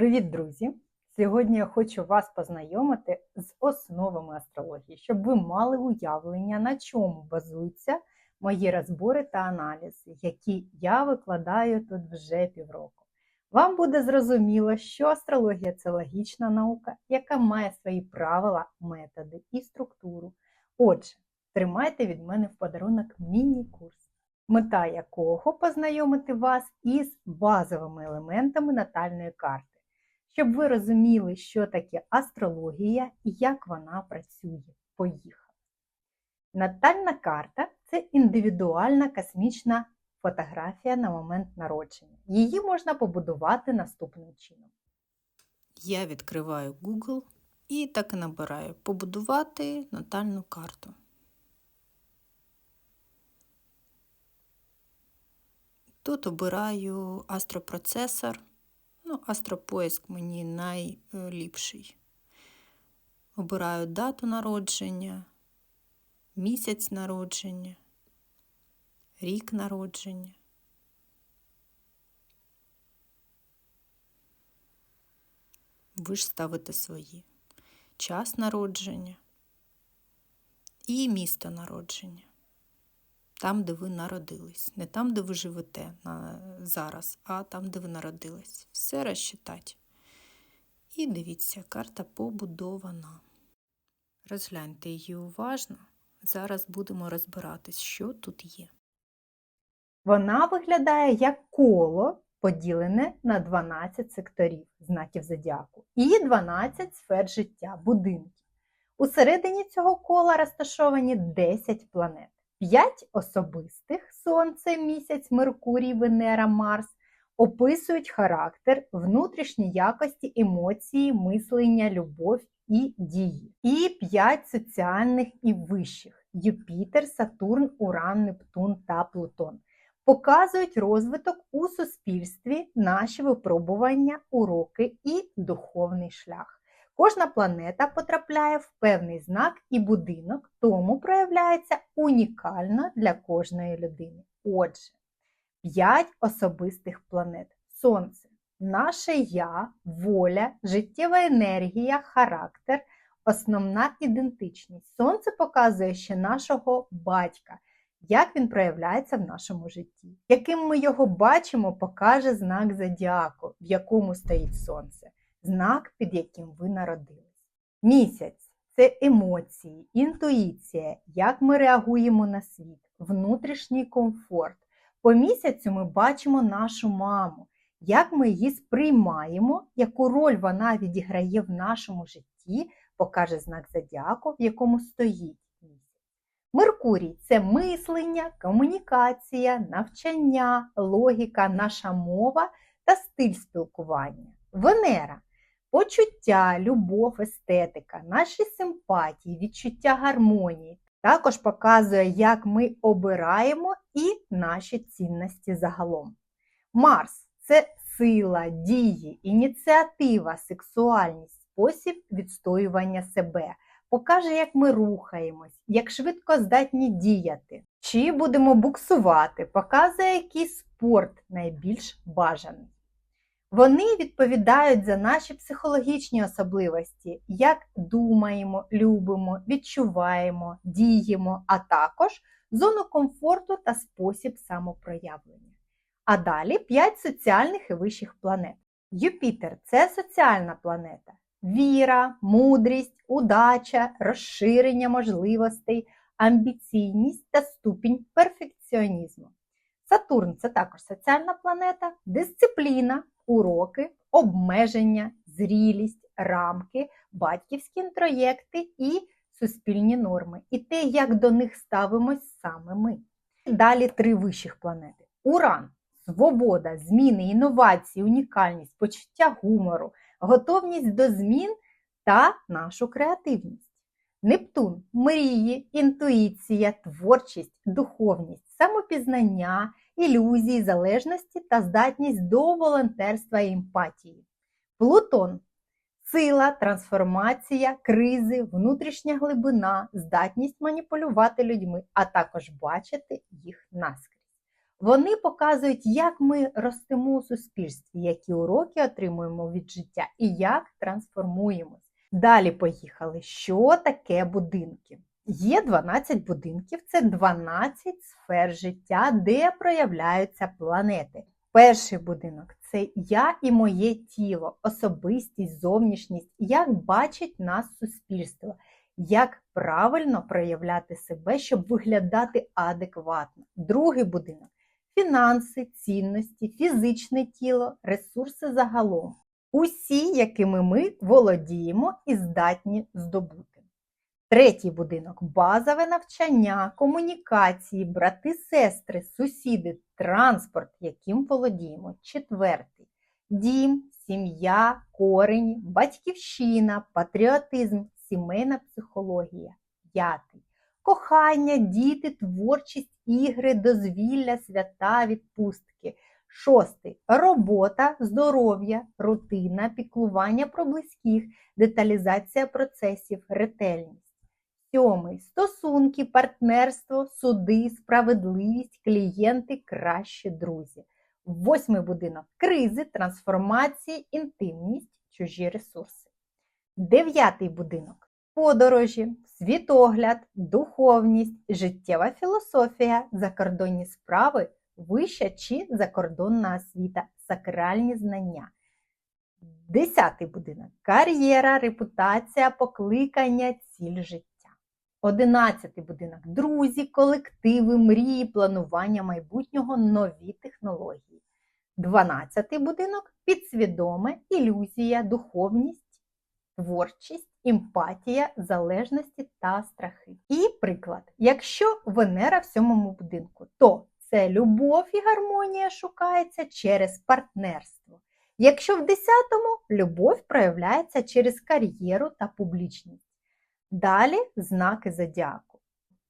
Привіт, друзі! Сьогодні я хочу вас познайомити з основами астрології, щоб ви мали уявлення, на чому базуються мої розбори та аналізи, які я викладаю тут вже півроку. Вам буде зрозуміло, що астрологія це логічна наука, яка має свої правила, методи і структуру. Отже, тримайте від мене в подарунок міні-курс мета якого познайомити вас із базовими елементами натальної карти, щоб ви розуміли, що таке астрологія і як вона працює. Поїхали! Натальна карта це індивідуальна космічна фотографія на момент народження. Її можна побудувати наступним чином. Я відкриваю Google і так і набираю побудувати натальну карту. Тут обираю астропроцесор. Ну, Астропоиск мені найліпший. Обираю дату народження, місяць народження, рік народження. Ви ж ставите свої. Час народження і місто народження там, де ви народились. Не там, де ви живете зараз, а там, де ви народились. Все розчитати. І дивіться, карта побудована. Розгляньте її уважно. Зараз будемо розбиратись, що тут є. Вона виглядає як коло, поділене на 12 секторів знаків зодіаку і 12 сфер життя, будинків. У середині цього кола розташовані 10 планет. П'ять особистих Сонце, місяць, Меркурій, Венера, Марс описують характер, внутрішні якості, емоції, мислення, любов і дії. І п'ять соціальних і вищих Юпітер, Сатурн, Уран, Нептун та Плутон. Показують розвиток у суспільстві, наші випробування, уроки і духовний шлях. Кожна планета потрапляє в певний знак і будинок, тому проявляється унікально для кожної людини. Отже, 5 особистих планет. Сонце, наше я, воля, життєва енергія, характер, основна ідентичність. Сонце показує ще нашого батька, як він проявляється в нашому житті. Яким ми його бачимо, покаже знак зодіаку, в якому стоїть сонце знак, під яким ви народились. Місяць це емоції, інтуїція, як ми реагуємо на світ, внутрішній комфорт. По місяцю ми бачимо нашу маму, як ми її сприймаємо, яку роль вона відіграє в нашому житті, покаже знак зодіаку, в якому стоїть. Меркурій це мислення, комунікація, навчання, логіка, наша мова та стиль спілкування. Венера почуття, любов, естетика, наші симпатії, відчуття гармонії. Також показує, як ми обираємо і наші цінності загалом. Марс це сила, дії, ініціатива, сексуальність, спосіб відстоювання себе. Покаже, як ми рухаємось, як швидко здатні діяти. Чи будемо буксувати, показує, який спорт найбільш бажаний. Вони відповідають за наші психологічні особливості, як думаємо, любимо, відчуваємо, діємо, а також зону комфорту та спосіб самопроявлення. А далі 5 соціальних і вищих планет. Юпітер це соціальна планета. Віра, мудрість, удача, розширення можливостей, амбіційність та ступінь перфекціонізму. Сатурн це також соціальна планета, дисципліна, уроки, обмеження, зрілість, рамки, батьківські інтроєкти і суспільні норми, і те, як до них ставимось саме ми. Далі три вищих планети: Уран, свобода, зміни, інновації, унікальність, почуття гумору, готовність до змін та нашу креативність. Нептун мрії, інтуїція, творчість, духовність, самопізнання, ілюзії, залежності та здатність до волонтерства і емпатії. Плутон сила, трансформація, кризи, внутрішня глибина, здатність маніпулювати людьми, а також бачити їх наскрізь. Вони показують, як ми ростемо у суспільстві, які уроки отримуємо від життя і як трансформуємось. Далі поїхали. Що таке будинки? Є 12 будинків, це 12 сфер життя, де проявляються планети. Перший будинок це я і моє тіло, особистість, зовнішність, як бачить нас суспільство, як правильно проявляти себе, щоб виглядати адекватно. Другий будинок фінанси, цінності, фізичне тіло, ресурси загалом. Усі, якими ми володіємо і здатні здобути. Третій будинок базове навчання, комунікації, брати, сестри, сусіди, транспорт, яким володіємо. Четвертий дім, сім'я, корені, батьківщина, патріотизм, сімейна психологія. П'ятий кохання, діти, творчість, ігри, дозвілля, свята, відпустки. Шостий робота, здоров'я, рутина, піклування про близьких, деталізація процесів, ретельність. Сьомий стосунки, партнерство, суди, справедливість, клієнти, кращі друзі. Восьмий будинок кризи, трансформації, інтимність, чужі ресурси. Дев'ятий будинок подорожі, світогляд, духовність, життєва філософія, закордонні справи, вища чи закордонна освіта, сакральні знання. Десятий будинок кар'єра, репутація, покликання, ціль життя. Одинадцятий будинок друзі, колективи, мрії, планування майбутнього, нові технології. Дванадцятий будинок підсвідоме, ілюзія, духовність, творчість, емпатія, залежності та страхи. І приклад: якщо Венера в сьомому будинку, то це любов і гармонія шукається через партнерство. Якщо в десятому любов проявляється через кар'єру та публічність. Далі знаки зодіаку.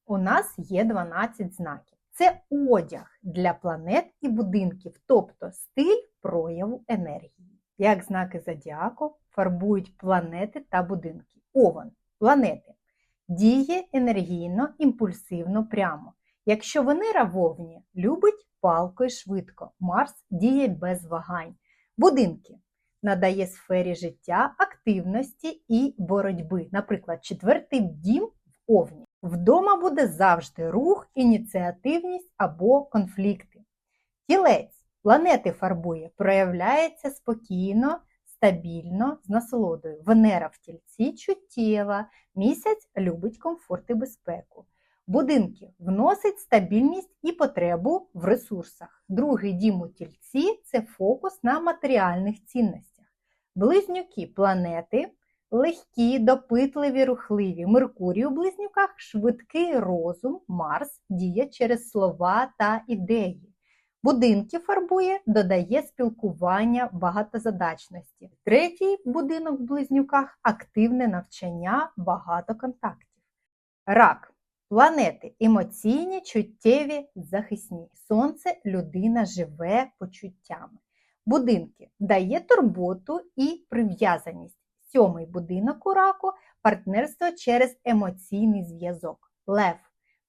У нас є 12 знаків. Це одяг для планет і будинків, тобто стиль прояву енергії. Як знаки зодіаку фарбують планети та будинки. Овен планети діє енергійно, імпульсивно, прямо. Якщо Венера вовні любить палко і швидко, Марс діє без вагань. Будинки надає сфері життя, активності і боротьби. Наприклад, четвертий дім в овні. Вдома буде завжди рух, ініціативність або конфлікти. Тілець планети фарбує, проявляється спокійно, стабільно, з насолодою. Венера в тільці чуттєва, місяць любить комфорт і безпеку. Будинки вносить стабільність і потребу в ресурсах. Другий дім у тільці це фокус на матеріальних цінностях. Близнюки планети легкі, допитливі, рухливі. Меркурій у близнюках швидкий розум, Марс діє через слова та ідеї. Будинки фарбує, додає спілкування багатозадачності. Третій будинок в близнюках активне навчання, багато контактів. Рак. Планети емоційні, чуттєві, захисні. Сонце людина живе почуттями. Будинки дає турботу і прив'язаність. Сьомий будинок у раку партнерство через емоційний зв'язок. Лев.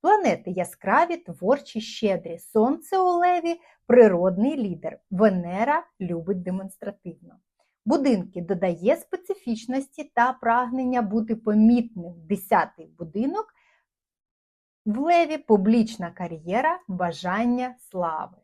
Планети яскраві, творчі, щедрі. Сонце у леві природний лідер. Венера любить демонстративно. Будинки додає специфічності та прагнення бути помітним. Десятий будинок. В леві публічна кар'єра, бажання слави.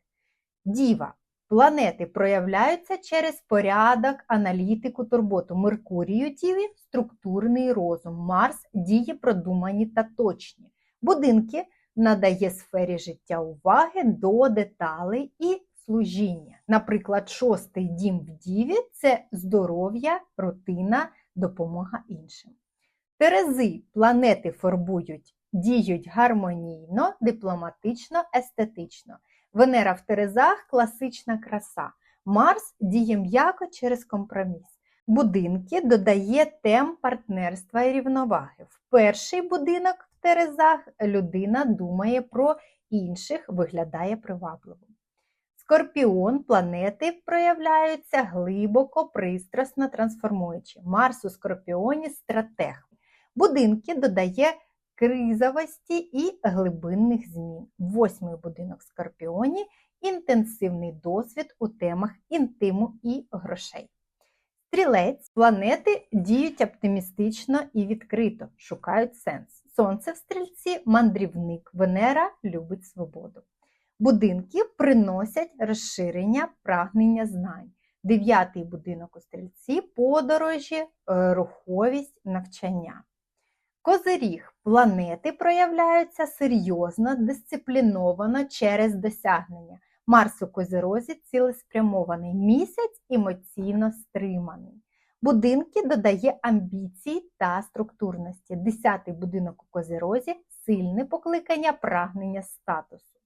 Діва. Планети проявляються через порядок, аналітику, турботу. Меркурію діві структурний розум. Марс діє продумані та точні. Будинки надає сфері життя уваги до деталей і служіння. Наприклад, шостий дім в діві це здоров'я, рутина, допомога іншим. Терези планети фарбують, діють гармонійно, дипломатично, естетично. Венера в Терезах класична краса. Марс діє м'яко через компроміс. Будинки додає тем партнерства і рівноваги. В перший будинок в Терезах людина думає про інших, виглядає привабливо. Скорпіон планети проявляються глибоко, пристрасно трансформуючи. Марс у Скорпіоні стратег. Будинки додає кризовості і глибинних змін. Восьмий будинок Скорпіоні інтенсивний досвід у темах інтиму і грошей. Стрілець планети діють оптимістично і відкрито, шукають сенс. Сонце в стрільці мандрівник, Венера любить свободу. Будинки приносять розширення прагнення знань. Дев'ятий будинок у стрільці подорожі, е, руховість, навчання. Козиріг планети проявляються серйозно, дисципліновано через досягнення. Марс у Козирозі цілеспрямований, місяць емоційно стриманий. Будинки додає амбіцій та структурності. Десятий будинок у Козирозі сильне покликання прагнення статусу.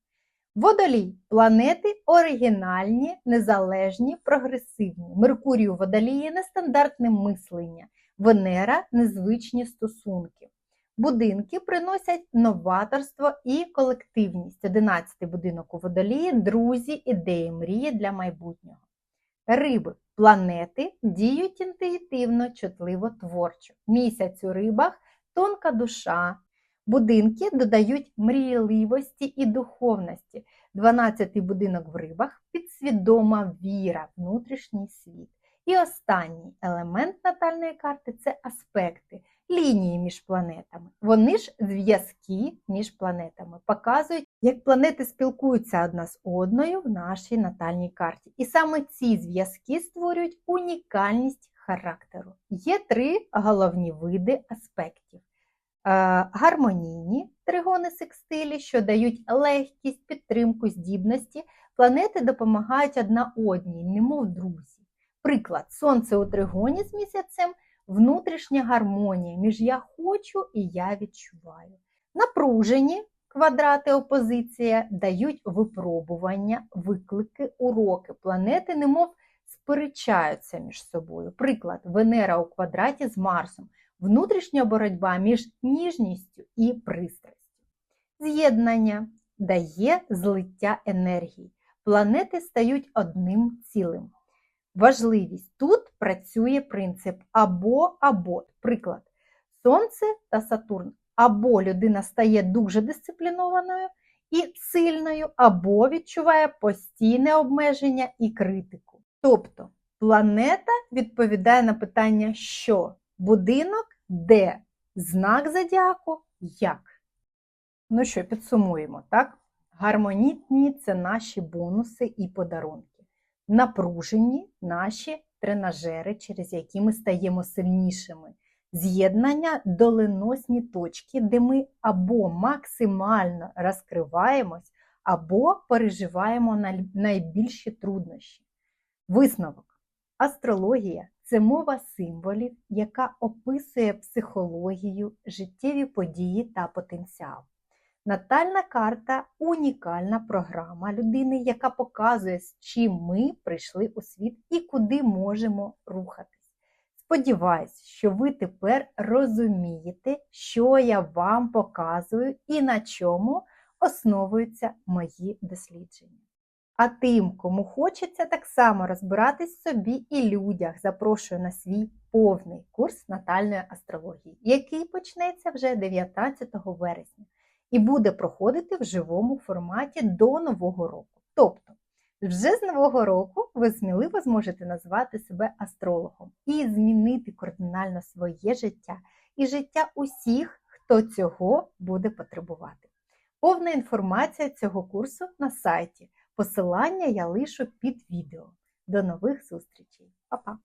Водолій планети оригінальні, незалежні, прогресивні. Меркурій у водолії нестандартне мислення, Венера незвичні стосунки. Будинки приносять новаторство і колективність. Одинадцятий будинок у водолії, друзі, ідеї, мрії для майбутнього. Риби планети діють інтуїтивно, чутливо, творчо. Місяць у рибах тонка душа. Будинки додають мрійливості і духовності. Дванадцятий будинок в рибах підсвідома віра, внутрішній світ. І останній елемент натальної карти це аспекти, лінії між планетами. Вони ж зв'язки між планетами показують, як планети спілкуються одна з одною в нашій натальній карті. І саме ці зв'язки створюють унікальність характеру. Є три головні види аспектів. Е, Гармонійні тригони секстилі, що дають легкість, підтримку, здібності. Планети допомагають одна одній, немов друзі. Приклад, сонце у тригоні з місяцем, внутрішня гармонія між я хочу і я відчуваю. Напружені квадрати опозиція дають випробування, виклики, уроки. Планети, немов сперечаються між собою. Приклад, Венера у квадраті з Марсом, внутрішня боротьба між ніжністю і пристрастю. З'єднання дає злиття енергії. Планети стають одним цілим. Важливість тут працює принцип або або. Приклад, Сонце та Сатурн. Або людина стає дуже дисциплінованою і сильною, або відчуває постійне обмеження і критику. Тобто планета відповідає на питання, що будинок, де знак зодіаку, як. Ну що, підсумуємо, так? Гармонітні це наші бонуси і подарунки напружені наші тренажери, через які ми стаємо сильнішими. З'єднання доленосні точки, де ми або максимально розкриваємось, або переживаємо найбільші труднощі. Висновок. Астрологія це мова символів, яка описує психологію, життєві події та потенціал. Натальна карта унікальна програма людини, яка показує, з чим ми прийшли у світ і куди можемо рухатись. Сподіваюсь, що ви тепер розумієте, що я вам показую і на чому основуються мої дослідження. А тим, кому хочеться так само розбиратись собі і людях, запрошую на свій повний курс натальної астрології, який почнеться вже 19 вересня і буде проходити в живому форматі до Нового року. Тобто, вже з Нового року ви сміливо зможете назвати себе астрологом і змінити кардинально своє життя і життя усіх, хто цього буде потребувати. Повна інформація цього курсу на сайті. Посилання я лишу під відео. До нових зустрічей. Па-па!